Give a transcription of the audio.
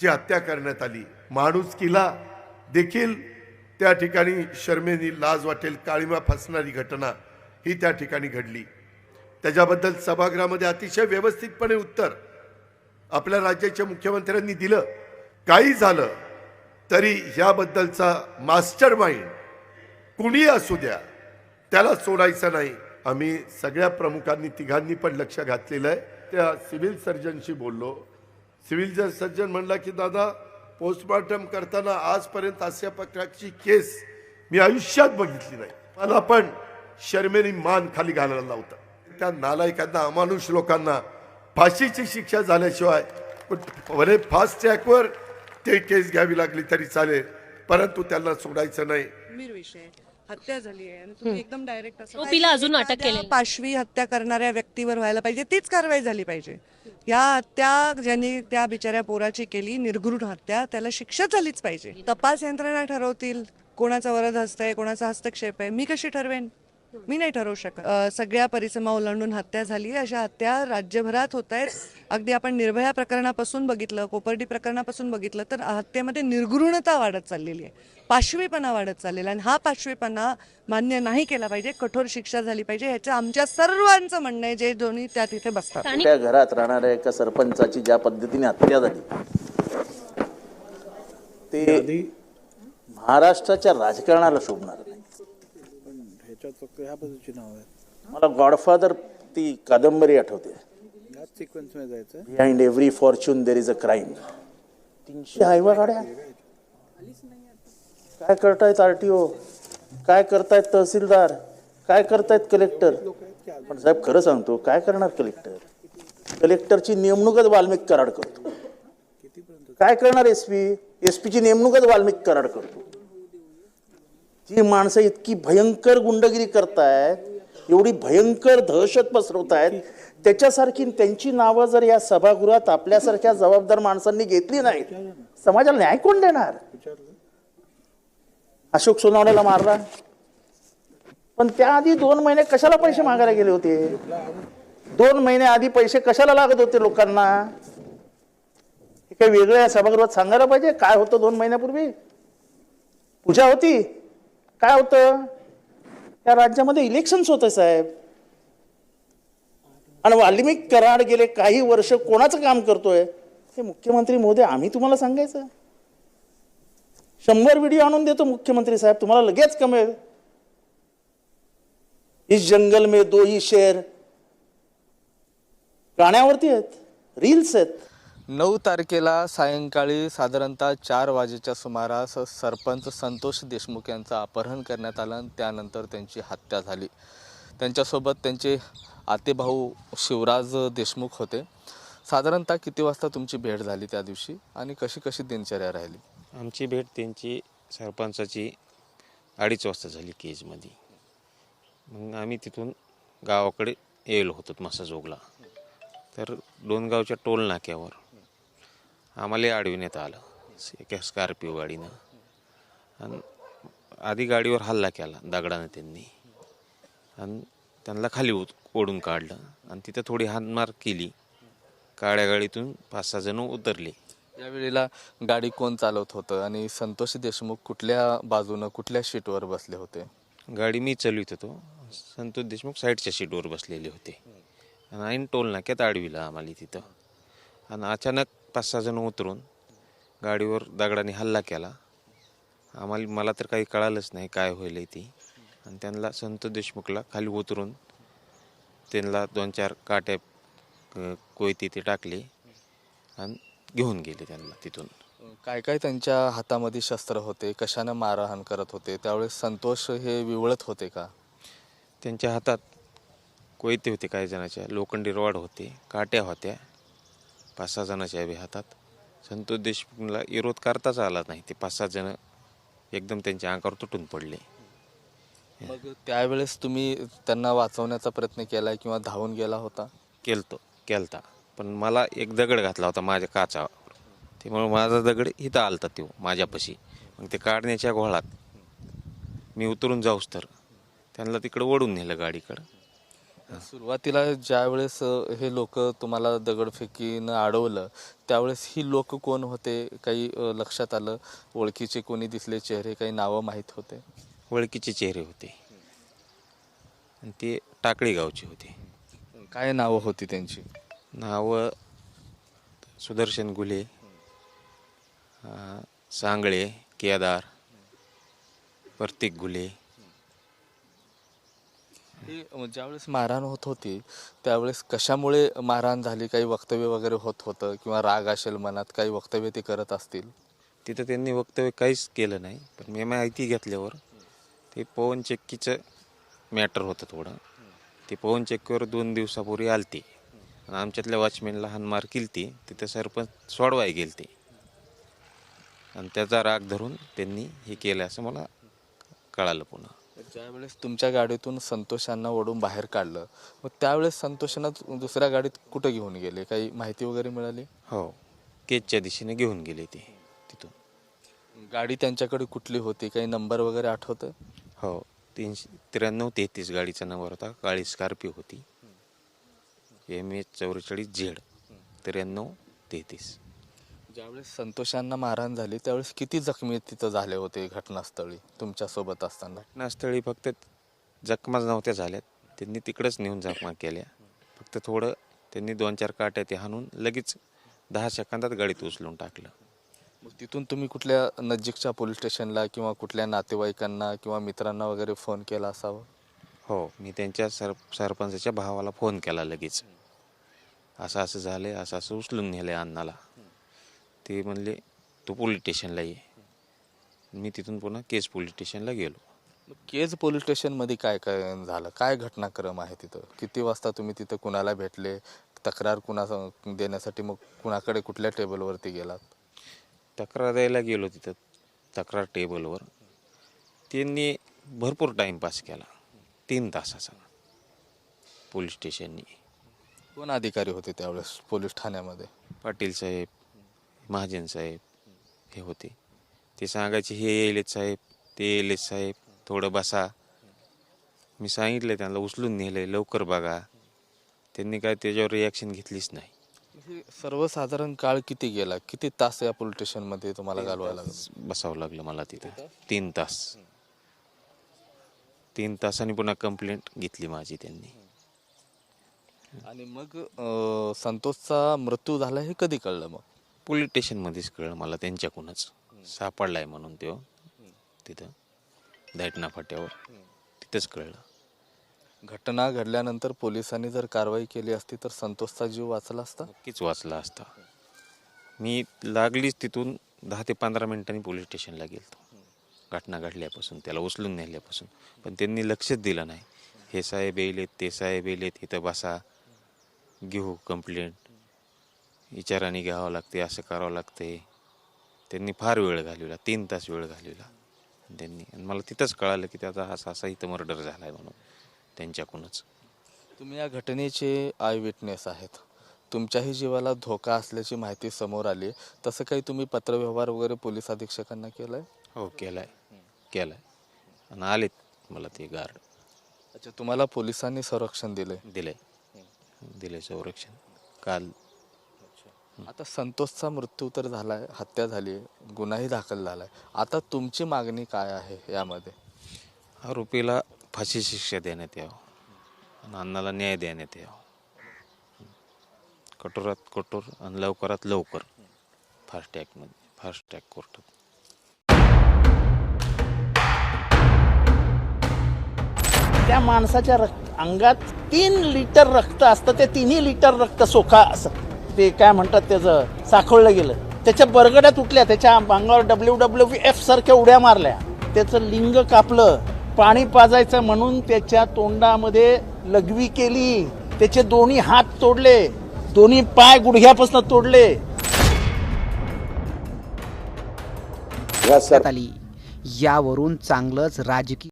जी हत्या करण्यात आली. माणुसकीला देखील त्या ठिकाणी शर्मेनी लाज वाटेल काळीमा फसणारी घटना ही त्या ठिकाणी घडली. त्याच्याबद्दल सभागृहामध्ये अतिशय व्यवस्थितपणे उत्तर आपल्या राज्याच्या मुख्यमंत्र्यांनी दिलं. काही झालं तरी ह्याबद्दलचा मास्टर माइंड कुणी असू द्या त्याला सोडायचं नाही. आम्ही सगळ्या प्रमुखांनी तिघांनी पण लक्ष घातलेलं आहे. त्या सिव्हिल सर्जनशी बोललो. सिव्हिल सर्जन म्हणला की दादा पोस्टमॉर्टम करताना आजपर्यंत अशा प्रकारची केस मी आयुष्यात बघितली नाही. मला पण शर्मेनी मान खाली घालायला लावता त्या नालायकांना अमानुष लोकांना फाशीची शिक्षा झाल्याशिवाय भले फास्ट ट्रॅकवर ते केस घ्यावी लागली तरी चालेल. परंतु त्यांना सोडायचं नाही. हत्या झाली आहे आणि तुम्ही एकदम डायरेक्ट असं आरोपीला अजून अटक केलेली. पाशवी हत्या करणाऱ्या व्यक्तीवर व्हायला पाहिजे तीच कारवाई झाली पाहिजे. या हत्या ज्यांनी त्या बिचाऱ्या पोराची केली निर्घृण हत्या त्याला शिक्षा झालीच पाहिजे. तपास यंत्रणा ठरवतील कोणाचा वरद हस्त आहे कोणाचा हस्तक्षेप आहे मी कशी ठरवेन? मी नाही ठरवू शकत. सगळ्या परिसमा ओलांडून हत्या झाली अशा हत्या राज्यभरात होत आहेत. अगदी आपण निर्भया प्रकरणापासून बघितलं कोपर्डी प्रकरणापासून बघितलं तर हत्येमध्ये निर्घृणता वाढत चाललेली आहे. पाशवीपणा वाढत चाललेला आहे. आणि हा पाशवीपणा मान्य नाही केला पाहिजे. कठोर शिक्षा झाली पाहिजे. ह्याचं आमच्या सर्वांचं म्हणणं आहे. जे दोन्ही त्या तिथे बसतात. त्या घरात राहणाऱ्या एका सरपंचाची ज्या पद्धतीने हत्या झाली ते महाराष्ट्राच्या राजकारणाला शोभणार नाही. ह्याच्यात फक्त ह्या बाजूची नाव आहे मला गॉडफादर ती कादंबरी आठवते. याच सिक्वेन्समध्ये जायचं behind every fortune there is a crime तीनशे हायवा गाड्या? काय करतायत आरटीओ काय करतायत तहसीलदार? काय करतायत कलेक्टर पण साहेब खरं सांगतो काय करणार कलेक्टर कलेक्टरची नेमणूकच वाल्मिक कराड करतो. काय करणार एस पी एस पीची नेमणूकच वाल्मिक कराड करतो. ही माणसं इतकी भयंकर गुंडगिरी करतायत एवढी भयंकर दहशत पसरवतायत त्याच्यासारखी त्यांची नावं जर या सभागृहात आपल्यासारख्या जबाबदार माणसांनी घेतली नाहीत समाजाला न्याय कोण देणार? अशोक सोनावण्याला मारला. पण त्याआधी दोन महिने कशाला पैसे मागायला गेले होते? दोन महिने आधी पैसे कशाला लागत होते लोकांना? हे काही वेगळं या सभागृहात सांगायला पाहिजे? काय होतं दोन महिन्यापूर्वी? पूजा होती? काय होतं? त्या राज्यामध्ये इलेक्शन्स होतं साहेब. आणि वाल्मिक कराड गेले काही वर्ष कोणाचं काम करतोय? हे मुख्यमंत्री मोदी आम्ही तुम्हाला सांगायचं. शंभर व्हिडिओ आणून देतो मुख्यमंत्री साहेब तुम्हाला लगेच कमेल. इस जंगल में दो ही शेर. गाण्यावरती आहेत रील्स आहेत. नऊ तारखेला सायंकाळी साधारणतः चार वाजेच्या सुमारास सरपंच संतोष देशमुख यांचं अपहरण करण्यात आलं आणि त्यानंतर त्यांची हत्या झाली. त्यांच्यासोबत त्यांचे आतेभाऊ शिवराज देशमुख होते. साधारणतः किती वाजता तुमची भेट झाली त्या दिवशी आणि कशी कशी दिनचर्या राहिली? आमची भेट त्यांची सरपंचाची अडीच वाजता झाली केजमध्ये. मग आम्ही तिथून गावाकडे येलो होतो मसाजोगला. तर दोन गावच्या टोल नाक्यावर. आम्हाला अडविण्यात आलं. एका स्कॉर्पिओ गाडीनं. आणि आधी गाडीवर हल्ला केला दगडानं त्यांनी. आणि त्यांना खाली उत ओढून काढलं. आणि तिथं थोडी हानमार केली. काळ्या गाडीतून पाच सहा जण उतरले. यावेळेला गाडी कोण चालवत होतं? आणि संतोष देशमुख कुठल्या बाजूनं कुठल्या सीटवर बसले होते? गाडी मी चालवित होतो. संतोष देशमुख साईडच्या सीटवर बसलेले होते. आणि ऐन टोल नाक्यात अडविलं आम्हाला तिथं. आणि अचानक पाच सहा जण उतरून गाडीवर दगडाने हल्ला केला. आम्हाला मला तर काही कळालंच नाही काय होईल ती. आणि त्यांना संतोष देशमुखला खाली उतरून त्यांना दोन चार काट्या कोयते ते टाकले आणि घेऊन गेले त्यांना तिथून. काय काय त्यांच्या हातामध्ये शस्त्र होते? कशानं मारहाण करत होते? त्यावेळेस संतोष हे विवळत होते का? त्यांच्या हातात कोयते होते काही जणाच्या लोखंडी रॉड होते काट्या होत्या. पाच सहा जणाच्या बी हातात. संतोष देशमुखला विरोध करताच आला नाही. ते पाच सहा जण एकदम त्यांच्या अंगावर तुटून पडले. मग त्यावेळेस तुम्ही त्यांना वाचवण्याचा प्रयत्न केलाय किंवा धावून गेला होता? केलतो केलता. पण मला एक दगड घातला होता माझ्या काचावर. त्यामुळे माझा दगड इथं आलता तो माझ्यापाशी. मग ते काढण्याच्या घोळात मी उतरून जाऊस तर. त्यांना तिकडं ओढून नेलं गाडीकडं. सुरुवातीला ज्या वेळेस हे लोक तुम्हाला दगडफेकीनं अडवलं त्यावेळेस ही लोक कोण होते? काही लक्षात आलं? ओळखीचे कोणी दिसले? चेहरे काही नावं माहीत होते? ओळखीचे चेहरे होते. आणि ते टाकळी गावचे होते. काय नावं होती त्यांची? नावं सुदर्शन गुले सांगळे केदार प्रतीक गुले ती ज्यावेळेस मारहाण होत होती त्यावेळेस कशामुळे मारहाण झाली? काही वक्तव्य वगैरे होत होतं? किंवा राग असेल मनात काही वक्तव्य ते करत असतील? तिथं त्यांनी वक्तव्य काहीच केलं नाही पण मी माहिती घेतल्यावर ते पवन चक्कीचं मॅटर होतं थोडं. ते पवन चक्कीवर दोन दिवसापूर्वी आलती. आणि आमच्यातल्या वॉचमॅनला हानमार केलती. तिथं सरपंच सोडवाय गेलते. आणि त्याचा राग धरून त्यांनी हे केलं असं मला कळालं पुन्हा. ज्यावेळेस तुमच्या गाडीतून संतोषांना ओढून बाहेर काढलं मग त्यावेळेस संतोषांना दुसऱ्या गाडीत कुठं घेऊन गेले? काही माहिती वगैरे मिळाली? हो. केजच्या दिशेने घेऊन गेले ते तिथून. गाडी त्यांच्याकडे कुठली होती? काही नंबर वगैरे आठवतं हो. तीनशे त्र्याण्णव तेहतीस गाडीचा नंबर होता. काळी स्कॉर्पिओ होती. एम एच चौवेचाळीस झेड त्र्याण्णव तेहतीस. ज्यावेळेस संतोषांना मारहाण झाली त्यावेळेस किती जखमी तिथं झाले होते घटनास्थळी तुमच्यासोबत असताना? घटनास्थळी फक्त जखमाच नव्हत्या झाल्यात. त्यांनी तिकडंच नेऊन जखमा केल्या. फक्त थोडं त्यांनी दोन चार काट्या ते हाणून लगेच दहा सेकंदात गाडीत उचलून टाकलं. मग तिथून तुम्ही कुठल्या नजीकच्या पोलीस स्टेशनला किंवा कुठल्या नातेवाईकांना किंवा मित्रांना वगैरे फोन केला असावा? हो मी त्यांच्या सर सरपंचाच्या भावाला फोन केला लगेच. असं असं झालंय असं असं उचलून नेलंय अण्णाला ते म्हणले तू पोलीस स्टेशनला ये. मी तिथून पुन्हा केस पोलीस स्टेशनला गेलो. मग केज पोलीस स्टेशनमध्ये काय काय झालं? काय घटनाक्रम आहे तिथं? किती वाजता तुम्ही तिथं कुणाला भेटले? तक्रार कुणा देण्यासाठी मग कुणाकडे कुठल्या टेबलवरती गेलात? तक्रार द्यायला गेलो तिथं तक्रार टेबलवर त्यांनी भरपूर टाईमपास केला. तीन तासाचा. पोलीस स्टेशननी कोण अधिकारी होते त्यावेळेस? पोलीस ठाण्यामध्ये? पाटील साहेब महाजन साहेब हे होते. ते सांगायचे हे येलेत साहेब ते येलेत साहेब थोडं बसा. मी सांगितलं त्यांना उचलून नेलंय लवकर बघा. त्यांनी काय त्याच्यावर रिॲक्शन घेतलीच नाही. सर्वसाधारण काळ किती गेला? किती तास या पोलीस स्टेशनमध्ये तुम्हाला घालवायला लागला? बसावं लागलं मला तिथं. तीन तास? तीन तासांनी पुन्हा कंप्लेंट घेतली माझी त्यांनी. आणि मग संतोषचा मृत्यू झाला हे कधी कळलं मग? पोलीस स्टेशनमध्येच कळलं मला त्यांच्याकडूनच. सापडलाय म्हणून तो तिथं दैटना फाट्यावर. तिथंच कळलं. घटना घडल्यानंतर पोलिसांनी जर कारवाई केली असती तर संतोषचा जीव वाचला असता? नक्कीच वाचला असता. मी लागलीच तिथून दहा ते पंधरा मिनिटांनी पोलीस स्टेशनला गेलतो. घटना घडल्यापासून त्याला उचलून नेल्यापासून. पण त्यांनी लक्षच दिलं नाही. हे साहेब येलेत ते साहेब येलेत इथं बसा. घेऊ कंप्लेंट विचाराने घ्यावं लागते असं करावं लागते. त्यांनी फार वेळ घालवला तीन तास वेळ घालवला. त्यांनी आणि मला तिथंच कळालं की त्याचा असा असा इथं मर्डर झाला आहे म्हणून त्यांच्याकडूनच. तुम्ही या घटनेचे आय विटनेस आहेत. तुमच्याही जीवाला धोका असल्याची माहिती समोर आली तसं काही तुम्ही पत्रव्यवहार वगैरे पोलीस अधीक्षकांना केलंय? हो केलाय. केलाय. आणि आलेत मला ते गार्ड अच्छा तुम्हाला पोलिसांनी संरक्षण दिले दिलंय. दिलंय संरक्षण. काल आता संतोषचा मृत्यू तर झालाय हत्या झाली गुन्हाही दाखल झालाय. आता तुमची मागणी काय आहे यामध्ये? आरोपीला फाशी शिक्षा देण्यात यावं. आणि अण्णाला न्याय देण्यात यावं. कठोरात कठोर आणि लवकरात लवकर फास्ट ट्रॅकमध्ये फास्ट ट्रॅक कोर्टात. त्या माणसाच्या रक्त अंगात तीन लिटर रक्त असतं ते तिन्ही लिटर रक्त सोखा असं ते काय म्हणतात त्याचं साखळलं गेलं. त्याच्या बरगड्या तुटल्या त्याच्या अंगावर डब्ल्यू डब्ल्यू एफ सारख्या उड्या मारल्या. त्याचं लिंग कापलं. पाणी पाजायचं म्हणून त्याच्या तोंडामध्ये लघवी केली. त्याचे दोन्ही हात तोडले. दोन्ही पाय गुडघ्यापासून तोडले. आली. यावरून चांगलंच राजकीय